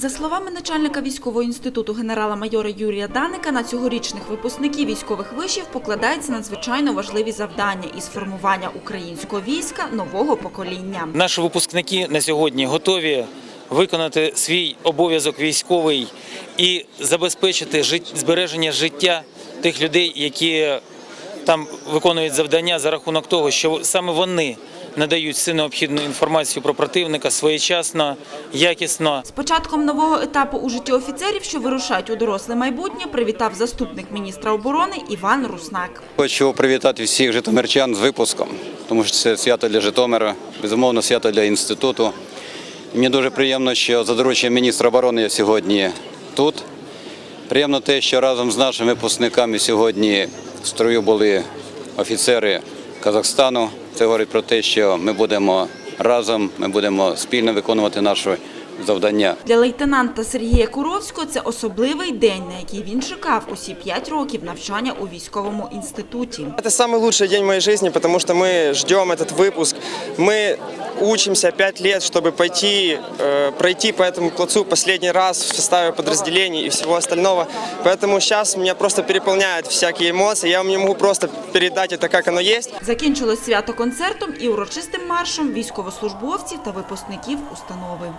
За словами начальника військового інституту генерала-майора Юрія Даника, на цьогорічних випускників військових вишів покладаються надзвичайно важливі завдання із формування українського війська нового покоління. Наші випускники на сьогодні готові виконати свій обов'язок військовий і забезпечити збереження життя тих людей, які там виконують завдання за рахунок того, що саме вони надають всю необхідну інформацію про противника своєчасно, якісно. З початком нового етапу у житті офіцерів, що вирушають у доросле майбутнє, привітав заступник міністра оборони Іван Руснак. Хочу привітати всіх житомирчан з випуском, тому що це свято для Житомира, безумовно, свято для інституту. Мені дуже приємно, що за дорученням міністра оборони я сьогодні тут. Приємно те, що разом з нашими випускниками сьогодні в строю були офіцери Казахстану. Це говорить про те, що ми будемо разом, ми будемо спільно виконувати наше завдання. Для лейтенанта Сергія Куровського це особливий день, на який він чекав усі п'ять років навчання у військовому інституті. Это самый лучший день моей жизни, потому что мы ждем этот выпуск. Мы учимся пять лет, чтобы пойти, э, пройти по этому плацу последний раз в составе подразделений и всего остального. Поэтому сейчас меня просто переполняют всякие эмоции. Я вам не могу просто передать это, как оно есть. Закінчилось свято концертом і урочистим маршем військовослужбовців та випускників установи.